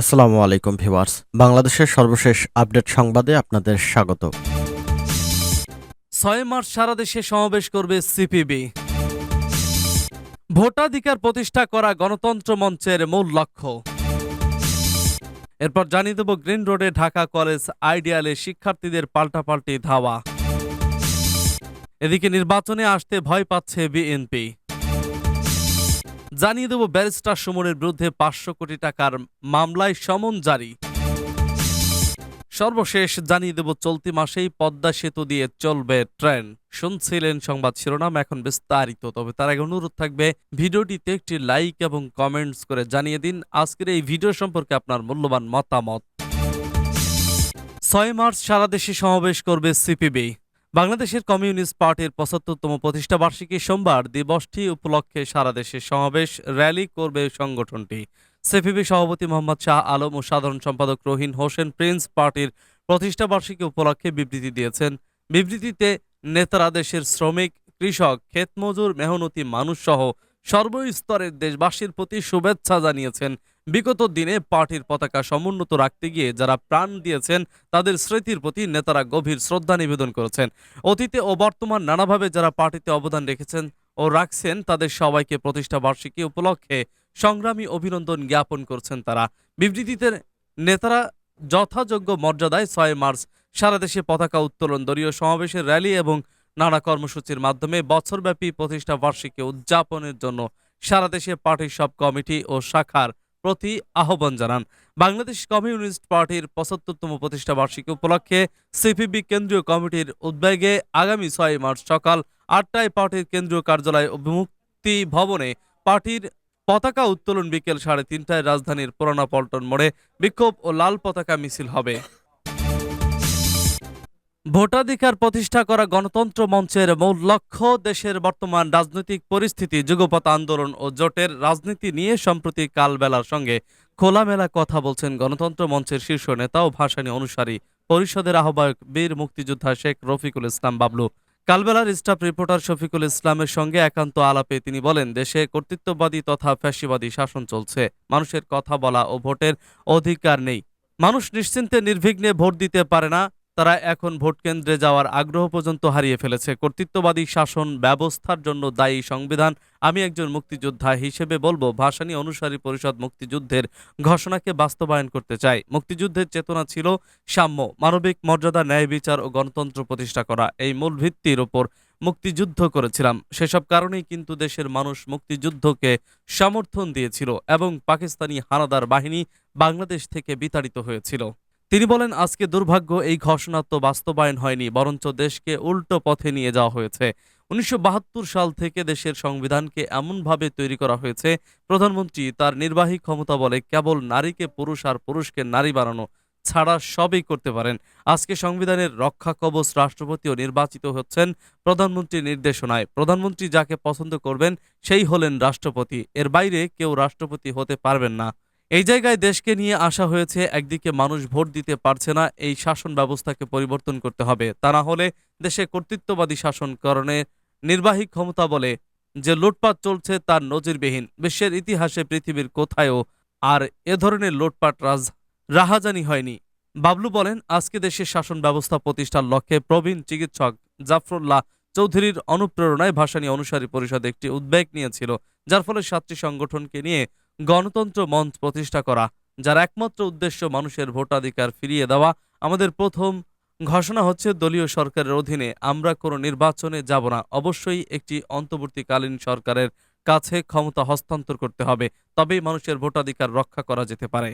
আসসালামু আলাইকুম ভিউয়ার্স। বাংলাদেশের সর্বশেষ আপডেট সংবাদে আপনাদের স্বাগত। ছয় মার্চ সারা দেশে সমাবেশ করবে সিপিবি। ভোটাধিকার প্রতিষ্ঠা করা গণতন্ত্র মঞ্চের মূল লক্ষ্য। এরপর জানিয়ে দেব গ্রিন রোডে ঢাকা কলেজ আইডিয়ালে শিক্ষার্থীদের পাল্টাপাল্টি ধাওয়া। এদিকে নির্বাচনে আসতে ভয় পাচ্ছে বিএনপি। জানিয়ে দেব ব্যারিস্টার সুমনের বিরুদ্ধে পাঁচশো কোটি টাকার মামলায় সমন জারি। সর্বশেষ জানিয়ে দেব, চলতি মাসেই পদ্মা সেতু দিয়ে চলবে ট্রেন। শুনছিলেন সংবাদ শিরোনাম, এখন বিস্তারিত। তবে তার আগে অনুরোধ থাকবে, ভিডিওটিতে একটি লাইক এবং কমেন্টস করে জানিয়ে দিন, আজকের এই ভিডিও সম্পর্কে আপনার মূল্যবান মতামত। ছয় মার্চ সারা দেশে সমাবেশ করবে সিপিবি। বাংলাদেশের কমিউনিস্ট পার্টির পঁচাত্তরতম প্রতিষ্ঠা বার্ষিকী সোমবার দিবসটি উপলক্ষে সারা দেশে সমাবেশ, র্যালি করবে সংগঠনটি। সিপিবি সভাপতি মোহাম্মদ শাহ আলম ও সাধারণ সম্পাদক রহিন হোসেন প্রিন্স পার্টির প্রতিষ্ঠা বার্ষিকী উপলক্ষে বিবৃতি দিয়েছেন। বিবৃতিতে নেতারা দেশের শ্রমিক, কৃষক, ক্ষেতমজুর, মেহনতি মানুষ সহ সর্বস্তরের দেশবাসীর প্রতি শুভেচ্ছা জানিয়েছেন বিগত দিনে পার্টির পতাকা সমুন্নত রাখতে গিয়ে যারা প্রাণ দিয়েছেন, তাদের স্মৃতির প্রতি নেতারা গভীর শ্রদ্ধা নিবেদন করেছেন। অতীতে ও বর্তমান নানাভাবে যারা পার্টিতে অবদান রেখেছেন ও রাখছেন, তাদের সবাইকে প্রতিষ্ঠা বার্ষিকী উপলক্ষে সংগ্রামী অভিনন্দন জ্ঞাপন করছেন তারা। বিবৃতিতে নেতারা যথাযোগ্য মর্যাদায় ছয় মার্চ সারা দেশে পতাকা উত্তোলন, দলীয় সমাবেশের র্যালি এবং নানা কর্মসূচির মাধ্যমে বছরব্যাপী প্রতিষ্ঠা বার্ষিকী উদযাপনের জন্য সারা দেশে পার্টির সব কমিটি ও শাখার প্রতি আহ্বান জানান। বাংলাদেশ কমিউনিস্ট পার্টির পঁচাত্তরতম প্রতিষ্ঠা বার্ষিকী উপলক্ষে সিপিবি কেন্দ্রীয় কমিটির উদ্বেগে আগামী ছয় মার্চ সকাল আটটায় পার্টির কেন্দ্রীয় কার্যালয় অভিমুক্তি ভবনে পার্টির পতাকা উত্তোলন বিকেল সাড়ে তিনটায় রাজধানীর পুরানা পল্টন মোড়ে বিক্ষোভ ও লাল পতাকা মিছিল হবে। ভোটাধিকার প্রতিষ্ঠা করা গণতন্ত্র মঞ্চের মূল লক্ষ্য দেশের বর্তমান রাজনৈতিক পরিস্থিতি যুগপথ আন্দোলন ও জোটের রাজনীতি নিয়ে সম্প্রতি কালবেলার সঙ্গে খোলামেলা কথা বলছেন গণতন্ত্র মঞ্চের শীর্ষ নেতা ও ভাসানী অনুসারী পরিষদের আহ্বায়ক বীর মুক্তিযোদ্ধা শেখ রফিকুল ইসলাম বাবলু। কালবেলার স্টাফ রিপোর্টার শফিকুল ইসলামের সঙ্গে একান্ত আলাপে তিনি বলেন, দেশে কর্তৃত্ববাদী তথা ফ্যাসিবাদী শাসন চলছে। মানুষের কথা বলা ও ভোটের অধিকার নেই। মানুষ নিশ্চিন্তে নির্বিঘ্নে ভোট দিতে পারে না। তারা এখন ভোটকেন্দ্রে যাওয়ার আগ্রহ পর্যন্ত হারিয়ে ফেলেছে। কর্তৃত্ববাদী শাসন ব্যবস্থার জন্য দায়ী সংবিধান আমি একজন মুক্তিযোদ্ধা হিসেবে বলব, ভাসানী অনুসারী পরিষদ মুক্তিযুদ্ধের ঘোষণাকে বাস্তবায়ন করতে চাই। মুক্তিযুদ্ধের চেতনা ছিল সাম্য, মানবিক মর্যাদা, ন্যায় বিচার ও গণতন্ত্র প্রতিষ্ঠা করা। এই মূল ভিত্তির ওপর মুক্তিযুদ্ধ করেছিলাম। সেসব কারণেই কিন্তু দেশের মানুষ মুক্তিযুদ্ধকে সমর্থন দিয়েছিল এবং পাকিস্তানি হানাদার বাহিনী বাংলাদেশ থেকে বিতাড়িত হয়েছিল। তিনি বলেন, আজকে দুর্ভাগ্য, এই ঘোষণা তো বাস্তবায়ন হয়নি, বরঞ্চ দেশকে উল্টো পথে নিয়ে যাওয়া হয়েছে। উনিশশো বাহাত্তর সাল থেকে দেশের সংবিধানকে এমনভাবে তৈরি করা হয়েছে, প্রধানমন্ত্রী তার নির্বাহী ক্ষমতা বলে কেবল নারীকে পুরুষ আর পুরুষকে নারী বানানো ছাড়া সবই করতে পারেন। আজকে সংবিধানের রক্ষা কবচ রাষ্ট্রপতিও নির্বাচিত হচ্ছেন প্রধানমন্ত্রীর নির্দেশনায়। প্রধানমন্ত্রী যাকে পছন্দ করবেন, সেই হলেন রাষ্ট্রপতি। এর বাইরে কেউ রাষ্ট্রপতি হতে পারবেন না। এই জায়গায় দেশকে নিয়ে আসা হয়েছে, একদিকে মানুষ ভোট দিতে পারছে না, এই শাসন ব্যবস্থাকে পরিবর্তন করতে হবে। তা না হলে দেশে কর্তৃত্ববাদী শাসন শাসনকরণে নির্বাহী ক্ষমতা বলে যে লুটপাট চলছে তার নজিরবিহীন। বিশ্বের ইতিহাসে পৃথিবীর কোথায়ও আর এ ধরনের লুটপাট রাজ, রাহাজানি হয়নি। বাবলু বলেন, আজকে দেশের শাসন ব্যবস্থা প্রতিষ্ঠার লক্ষ্যে প্রবীণ চিকিৎসক জাফরুল্লাহ চৌধুরীর অনুপ্রেরণায় ভাসানী অনুসারী পরিষদ একটি উদ্বেগ নিয়েছিল, যার ফলে সাতটি সংগঠনকে নিয়ে গণতন্ত্র মঞ্চ প্রতিষ্ঠা করা, যার একমাত্র উদ্দেশ্য মানুষের ভোটাধিকার ফিরিয়ে দেওয়া, আমাদের প্রথম ঘোষণা হচ্ছে দলীয় সরকারের অধীনে আমরা কোনো নির্বাচনে যাব না। অবশ্যই একটি অন্তর্বর্তীকালীন সরকারের কাছে ক্ষমতা হস্তান্তর করতে হবে, তবেই মানুষের ভোটাধিকার রক্ষা করা যেতে পারে।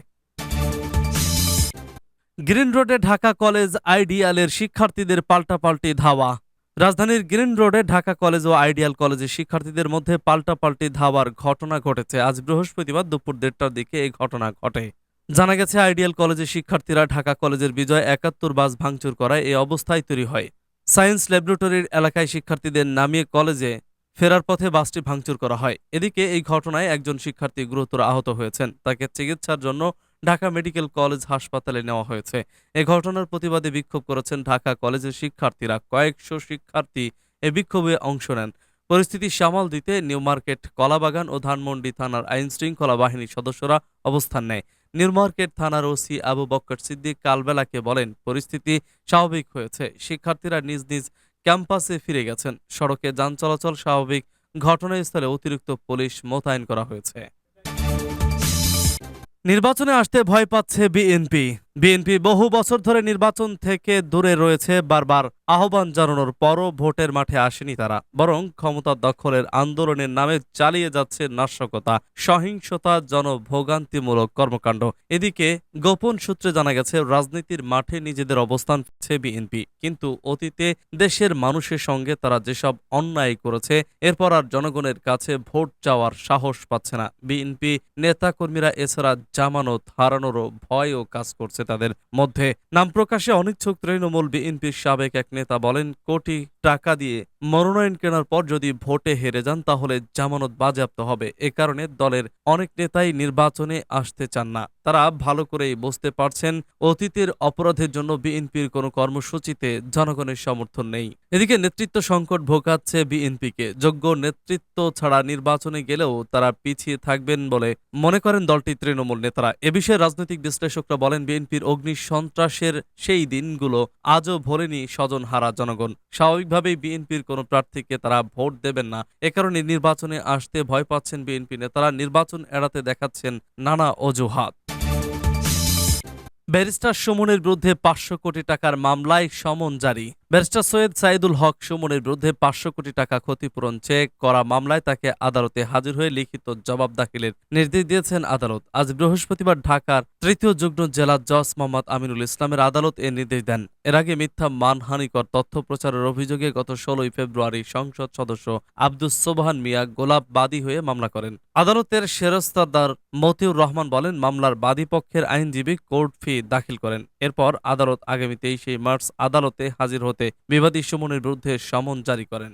গ্রিন রোডে ঢাকা কলেজ আইডিয়ালের শিক্ষার্থীদের পাল্টাপাল্টি ধাওয়া। রাজধানীর গ্রিন রোডে ঢাকা কলেজ ও আইডিয়াল কলেজের শিক্ষার্থীদের মধ্যে পাল্টাপাল্টি ধাওয়ার ঘটনা ঘটেছে। আজ বৃহস্পতিবার দুপুর দেড়টার দিকে এই ঘটনা ঘটে। জানা গেছে, আইডিয়াল কলেজের শিক্ষার্থীরা ঢাকা কলেজের বিজয় একাত্তর বাস ভাঙচুর করায় এই অবস্থায় তৈরি হয়। সায়েন্স ল্যাবরেটরির এলাকায় শিক্ষার্থীদের নামিয়ে কলেজে ফেরার পথে বাসটি ভাঙচুর করা হয়। এদিকে এই ঘটনায় একজন শিক্ষার্থী গুরুতর আহত হয়েছেন। তাকে চিকিৎসার জন্য ঢাকা মেডিকেল কলেজ হাসপাতালে নেওয়া হয়েছে। এ ঘটনার প্রতিবাদে বিক্ষোভ করেছেন ঢাকা কলেজের শিক্ষার্থীরা। কয়েকশো শিক্ষার্থী এ বিক্ষোভে অংশ নেন। পরিস্থিতি সামাল দিতে নিউ মার্কেট কলাবাগান ও ধানমন্ডি থানার আইন শৃঙ্খলা বাহিনীর সদস্যরা অবস্থান নেয়। নিউ মার্কেট থানার ওসি আবু বক্কর সিদ্দিক কালবেলাকে বলেন, পরিস্থিতি স্বাভাবিক হয়েছে। শিক্ষার্থীরা নিজ নিজ ক্যাম্পাসে ফিরে গেছেন। সড়কে যান চলাচল স্বাভাবিক। ঘটনাস্থলে অতিরিক্ত পুলিশ মোতায়েন করা হয়েছে। নির্বাচনে আসতে ভয় পাচ্ছে বিএনপি। বিএনপি বহু বছর ধরে নির্বাচন থেকে দূরে রয়েছে, বারবার আহ্বান জানানোর পরও ভোটের মাঠে আসেনি তারা। বরং ক্ষমতা দখলের আন্দোলনের নামে চালিয়ে যাচ্ছে নাশকতা, সহিংসতা, জনভোগান্তিমূলক কর্মকাণ্ড। এদিকে গোপন সূত্রে জানা গেছে, রাজনীতির মাঠে নিজেদের অবস্থান পেয়েছে বিএনপি। কিন্তু অতীতে দেশের মানুষের সঙ্গে তারা যেসব অন্যায় করেছে, এরপর আর জনগণের কাছে ভোট চাওয়ার সাহস পাচ্ছে না। বিএনপি নেতাকর্মীরা এছাড়া জামানত হারানোরও ভয়ও কাজ করছে তাদের মধ্যে নাম প্রকাশে অনিচ্ছুক তৃণমূল বিএনপির সাবেক এক নেতা বলেন কোটি টাকা দিয়ে মনোনয়ন কেনার পর যদি ভোটে হেরে যান, তাহলে জামানত বাজেয়াপ্ত হবে। এ কারণে দলের অনেক নেতাই নির্বাচনে আসতে চান না। তারা ভালো করেই বুঝতে পারছেন, অতীতের অপরাধের জন্য বিএনপির কোনো কর্মসূচিতে জনগণের সমর্থন নেই। এদিকে নেতৃত্ব সংকট ভোগাচ্ছে বিএনপিকে। যোগ্য নেতৃত্ব ছাড়া নির্বাচনে গেলেও তারা পিছিয়ে থাকবেন বলে মনে করেন দলটি তৃণমূল নেতারা। এ বিষয়ে রাজনৈতিক বিশ্লেষকরা বলেন, বিএনপির অগ্নি সন্ত্রাসের সেই দিনগুলো আজও ভোলেনি স্বজন হারা জনগণ। স্বাভাবিকভাবেই বিএনপির কোনো প্রার্থীকে তারা ভোট দেবেন না। এ কারণে নির্বাচনে আসতে ভয় পাচ্ছেন বিএনপি নেতারা। নির্বাচন এড়াতে দেখাচ্ছেন নানা অজুহাত। ব্যারিস্টার সুমনের বিরুদ্ধে পাঁচশো কোটি টাকার মামলায় সমন জারি। ব্যারিস্টার সৈয়দ সাইদুল হক সুমনের বিরুদ্ধে পাঁচশো কোটি টাকা ক্ষতিপূরণ চেক করা মামলায় তাকে আদালতে হাজির হয়ে লিখিত জবাব দাখিলের নির্দেশ দিয়েছেন আদালত। আজ বৃহস্পতিবার ঢাকার তৃতীয় যুগ্ম জেলা জজ মোহাম্মদ আমিনুল ইসলামের আদালত এ নির্দেশ দেন। এর আগে মিথ্যা মানহানিকর তথ্য প্রচারের অভিযোগে গত ষোলোই ফেব্রুয়ারি সংসদ সদস্য আব্দুস সোবহান মিয়া গোলাপ বাদী হয়ে মামলা করেন। আদালতের সেরস্তাদার মতিউর রহমান বলেন, মামলার বাদীপক্ষের আইনজীবী কোর্ট ফি দাখিল করেন। এরপর আদালত আগামী তেইশে মার্চ আদালতে হাজির হতে বিবাদী সুমনের বিরুদ্ধে সমন জারি করেন।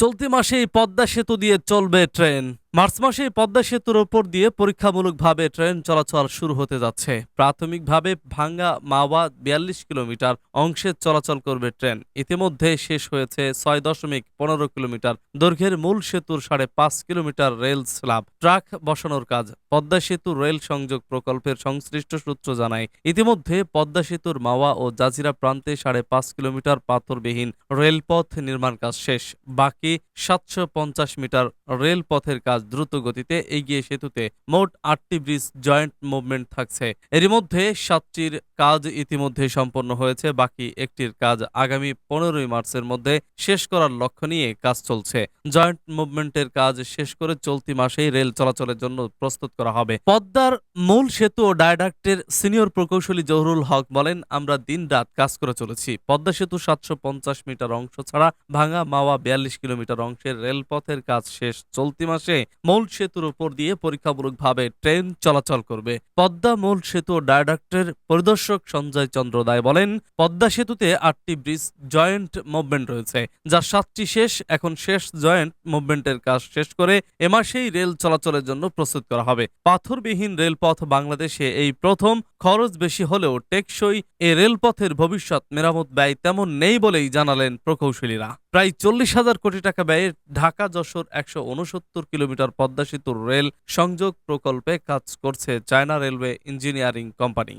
চলতি মাসেই পদ্মা সেতু দিয়ে চলবে ট্রেন। মার্চ মাসে পদ্মা সেতুর ওপর দিয়ে পরীক্ষামূলকভাবে ট্রেন চলাচল শুরু হতে যাচ্ছে। প্রাথমিকভাবে ভাঙ্গা মাওয়া বিয়াল্লিশ কিলোমিটার অংশে চলাচল করবে ট্রেন। ইতিমধ্যে শেষ হয়েছে ছয় দশমিক পনেরো কিলোমিটার। দৈর্ঘ্যের মূল সেতুর সাড়ে পাঁচ কিলোমিটার রেল স্ল্যাব ট্রাক বসানোর কাজ। পদ্মা সেতু রেল সংযোগ প্রকল্পের সংশ্লিষ্ট সূত্র জানায়, ইতিমধ্যে পদ্মা সেতুর মাওয়া ও জাজিরা প্রান্তে সাড়ে পাঁচ কিলোমিটার পাথরবিহীন রেলপথ নির্মাণ কাজ শেষ। বাকি সাতশো পঞ্চাশ মিটার রেলপথের কাজ দ্রুত গতিতে এগিয়ে সেতুতে মোট আটটি ব্রিজ জয়েন্ট মুভমেন্ট থাকছে। এরই মধ্যে সাতটির কাজ ইতিমধ্যে সম্পন্ন হয়েছে, বাকি একটির কাজ আগামী পনেরোই মার্চের মধ্যে শেষ করার লক্ষ্য নিয়ে কাজ চলছে। জয়েন্ট মুভমেন্টের কাজ শেষ করে চলতি মাসেই রেল চলাচলের জন্য প্রস্তুত করা হবে। পদ্মার মূল সেতু ও ডায়ডাক্টের সিনিয়র প্রকৌশলী জহুরুল হক বলেন, আমরা দিনরাত কাজ করে চলেছি। পদ্মা সেতু সাতশো পঞ্চাশ মিটার অংশ ছাড়া ভাঙা মাওয়া বিয়াল্লিশ কিলোমিটার অংশের রেলপথের কাজ শেষ। চলতি মাসে মূল সেতুর উপর দিয়ে পরীক্ষামূলকভাবে ট্রেন চলাচল করবে। পদ্মা মূল সেতু ডায়ডাক্টের পরিদর্শক সঞ্জয় চন্দ্র দায় বলেন, পদ্মা সেতুতে আটটি ব্রিজ জয়েন্ট মুভমেন্ট রয়েছে যার সাতটি শেষ, এখন শেষ জয়েন্ট মুভমেন্টের কাজ শেষ করে এ মাসেই রেল চলাচলের জন্য প্রস্তুত করা হবে। পাথরবিহীন রেলপথ বাংলাদেশে এই প্রথম, খরচ বেশি হলেও টেকসই, এ রেলপথের ভবিষ্যৎ মেরামত ব্যয় তেমন নেই বলেই জানালেন প্রকৌশলীরা। প্রায় চল্লিশ হাজার কোটি টাকা ব্যয়ে ঢাকা যশোর একশো উনসত্তর কিলোমিটার পদ্মা সেতুর রেল সংযোগ প্রকল্পে কাজ করছে চায়না রেলওয়ে ইঞ্জিনিয়ারিং কোম্পানি।